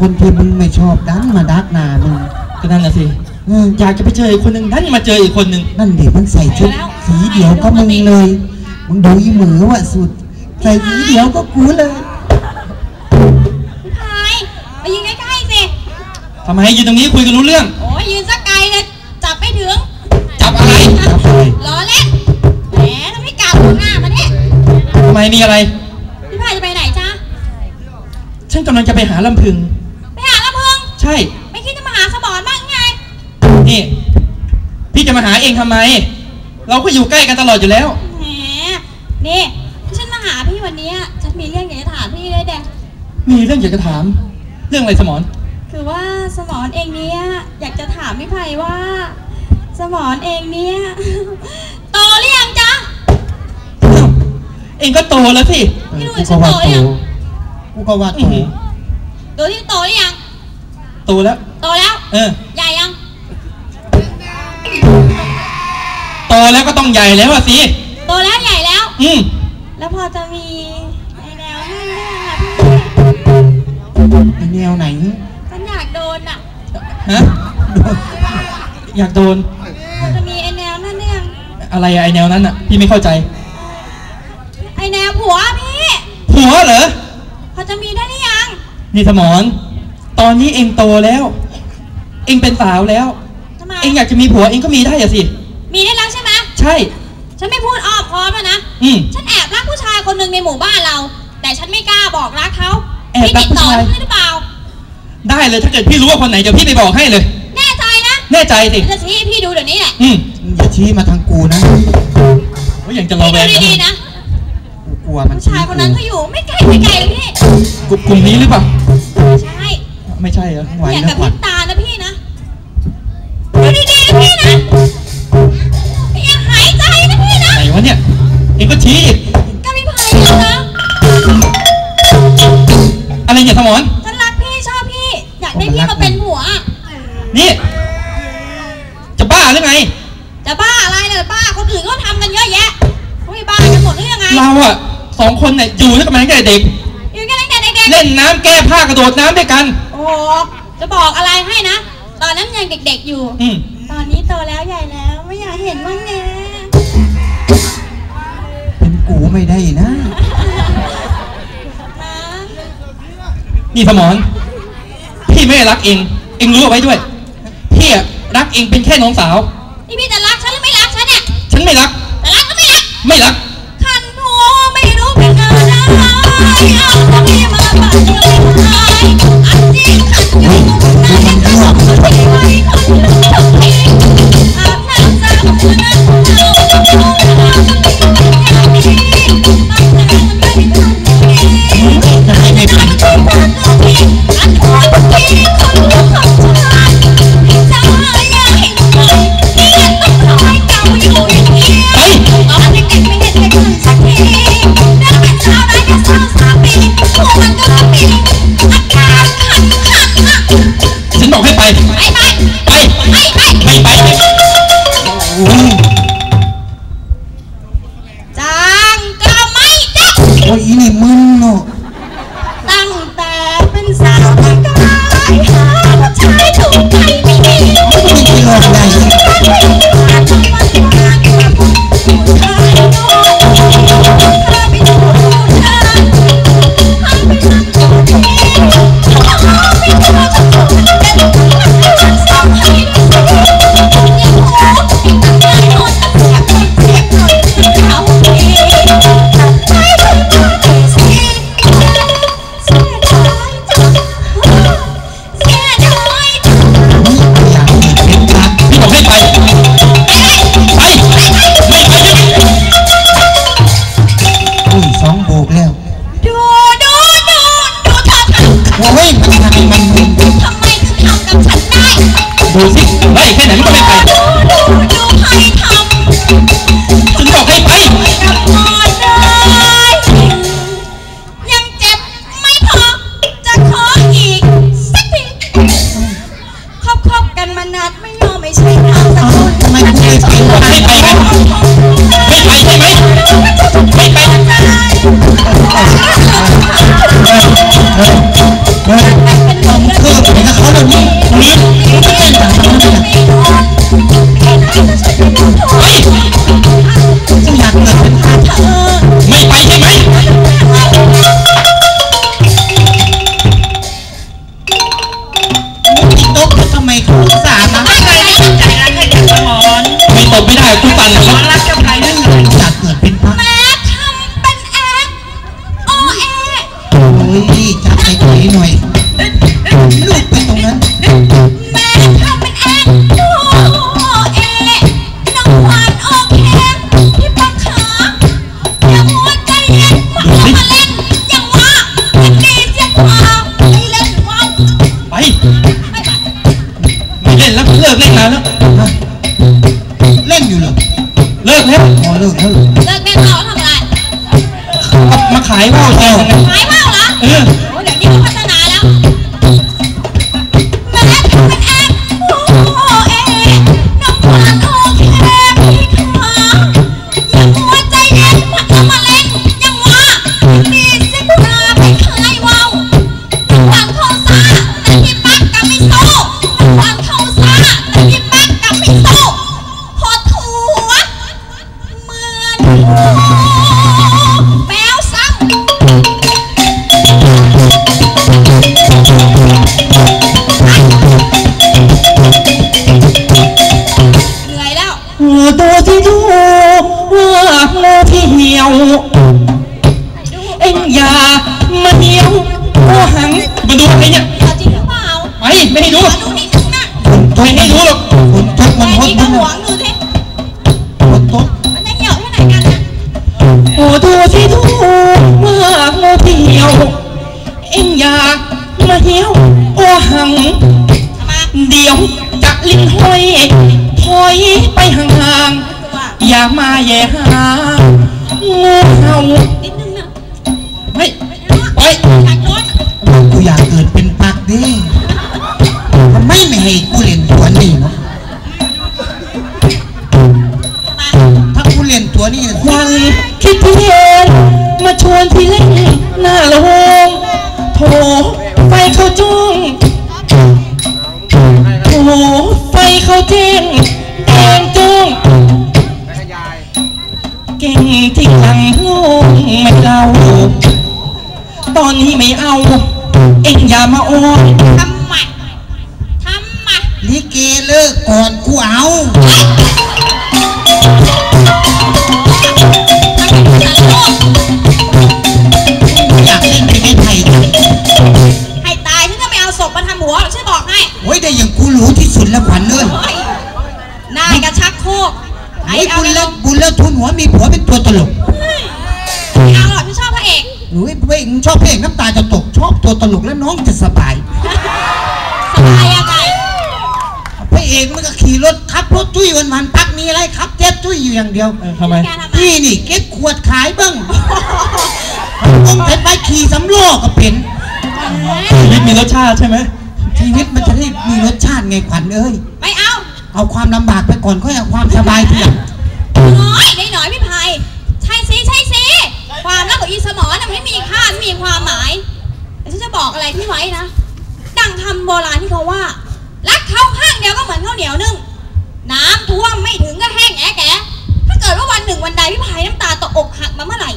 คนที่มึงไม่ชอบดันมาดักหนามึงก็นั่นน่ะสิเอออยากจะไปเจออีกคนหนึ่งนั่นมาเจออีกคนหนึ่งนั่นเด็กมันใส่ชุดสีเดียวก็มึงเลยมึงดูอีหมือว่ะสุดใส่สีเดียวก็กูเลยพี่พายมายืนใกล้ๆสิทำไมยืนตรงนี้คุยกันรู้เรื่องโอ้ยยืนสักไกลเลยจับไม่ถึง จับอะไรจับอะไรล้อเล่นแหมทำไมกลับหัวหน้ามาเนี่ยทำไมมีอะไรพี่พายจะไปไหนจ๊ะฉันกำลังจะไปหาลำพึง ช่ไม่คิดจะมาหาสมอนบ้างไง นี่ พี่จะมาหาเองทำไม เราก็อยู่ใกล้กันตลอดอยู่แล้ว แหม นี่ที่ฉันมาหาพี่วันเนี้ยฉันมีเรื่องอยากจะถามพี่เลยเด็กมีเรื่องอยากจะถาม เรื่องอะไรสมอนคือว่าสมอนเองเนี้ยอยากจะถามพี่ไพว่า สมอนเองเนี้ยโตหรือยังจ๊ะอ้าวเองก็โตแล้วสิเออพี่ดูกูฉัก็นว่าโตโตยังกูก็ว่าโตอื้อหือดูที่โตหรือยัง โตแล้ว โตแล้ว เออ ใหญ่ยัง โตแล้วก็ต้องใหญ่แล้วอะสิ โตแล้วใหญ่แล้ว อืมแล้วพอจะมีไอแนวให้เรื่องอะพี่ไอแนวไหนฉันอยากโดนอะฮะอยากโดนพอจะมีไอแนวนั่นเรื่องอะไรอะไอแนวนั้นอะพี่ไม่เข้าใจ ไอแนวผัวพี่หัวเหรอพอจะมีได้หรือยัง นี่สมอน ตอนนี้เองโตแล้ว เองเป็นสาวแล้ว ทำไม เองอยากจะมีผัวเองก็มีได้อะสิ มีได้แล้วใช่ไหมใช่ ฉันไม่พูดอ้อมค้อมแล้วนะ อืม ฉันแอบรักผู้ชายคนหนึ่งในหมู่บ้านเรา แต่ฉันไม่กล้าบอกรักเขาแอบพี่รักติดต่อผู้ชายได้หรือเปล่า ได้เลยถ้าเกิดพี่รู้ว่าคนไหนเดี๋ยวพี่ไปบอกให้เลย แน่ใจนะแน่ใจสิฉันจะชี้ให้พี่ดูเดี๋ยวนี้แหละ อืมมึงอย่าชี้มาทางกูนะว่ายังจะรอพี่แวดูงดีๆนะ กูกลัวมันผู้ชี้ชายคนกูนั้นเขาอยู่ไม่ไกลไม่ไกลเลยพี่ กลุ่มกลุ่มนี้หรือเปล่าใช่ ไม่ใช่เหรอไหวอย่าแล้กับวพขวัริญบตานะพี่นะดูดีๆนะพี่นะอย่าหายใจนะพี่นะไหนวะเนี่ย เองก็ชี้อีกก็พี่พายแล้วนะอะไรเนี่ยสมอนฉันรักพี่ชอบพี่ อยากได้พี่มาเป็นผัว นี่ จะบ้าหรือไง จะบ้าอะไรเนี่ยบ้าคนอื่นก็ทำกันเยอะแยะเขาไม่บ้ากันหมดหรือยังไง เราอะสองคนเนี่ยอยู่ด้วยกันมาตั้งแต่เด็ก ล่นน้ำแก้ผ้ากระโดดน้ำด้วยกันๆโอ้โหจะบอกอะไรให้นะ ตอนนั้นยังเด็กๆอยู่ อืมตอนนี้โตแล้วใหญ่แล้วไม่อยากเห็นว่างแงเป็นกูไม่ได้นะ นะนี่สมอนพี่ไม่ได้รักเอง เองรู้เอาไว้ด้วย พี่อะรักเองเป็นแค่น้องสาว นี่พี่จะรักฉันหรือไม่รักฉันเนี่ยฉันไม่รัก จะรักหรือไม่รัก ไม่รัก คันหัวไม่รู้เป็นอะไรเอาตรงนี้มาปั่ ดูสิไล่แค่ไหนมันก็ไม่ไปดูดูดูใครทำฉันบอกให้ไปกับพอเลยยังเจ็บไม่พอจะขออีกสักทีคบคบกั ตบไม่ได้กูสั่นสคมรัอบนรักเจ้า เลิกเลิกเลิกเล่นต่อทำอะไรกลับมาขายว่าวแทนไงหายว่าวเหรอ เออ เนี่ยเอาจริงหรือเปล่าไปไม่ให้ดูขอดูนิดนึงนะไม่ให้ดูหรอกฝนตกแต่มันฮดนี่ก็มันหวงดูสิฝนตกมันจะเหี่ยวที่ไหนกันนะโอ้ตัวที่ดูว่างูที่เหี่ยว เอ็งอย่ามาเหี่ยวโอ้หัง ทำไมเดี๋ยวจะลิ้นห้อยถอยไปห่างตัวๆอย่ามาแย่หางูเห่า นิ ดิทำไมไม่ให้กูเล่นตัวนี้วะถ้ากูเล่นตัวนี้นะวันคิดที่เย็นมาชวนที่เล่นหน้าโรงโถไฟเขาจ้องโถไฟเขาแจ้งแดงจ้องเก่งที่หลังโลงไม่เล่าตอนนี้ไม่เอา เอ็งอย่ามาอ้อนทำไมทำไมลิเกเลิกก่อนกูเอา พระเอกโอ้ยเพลงชอบเพลงน้ำตาจะตกชอบตัวตลกแล้วน้องจะสบายสบายยังไงพระเอกมันก็ขี่รถขับรถจุ้ยวันวันๆพักมีอะไรขับเจ็บจุ้ยอยู่อย่างเดียวเออทำไมแกทำไมพี่นี่เก็บขวดขายบ้างผมไปไปขี่สำล้อก็เป็นชีวิตมีรสชาติใช่ไหมชีวิตมันจะได้มีรสชาติไงขวัญเอ้ยไม่เอา เอาความลำบากไปก่อนค่อยเอาความสบายทีหลัง สมอน่ะไม่มีค่าไม่มีความหมายแต่ฉันจะบอกอะไรพี่ไว้นะ ดังคำโบราณที่เขาว่า รักเขาข้างเดียวก็เหมือนข้าวเหนียวนึ่งน้ำท่วมไม่ถึงก็แห้งแอะแกถ้าเกิดว่าวันหนึ่งวันใดพี่ไพน้ำตาตกอกหักมาเมื่อไหร่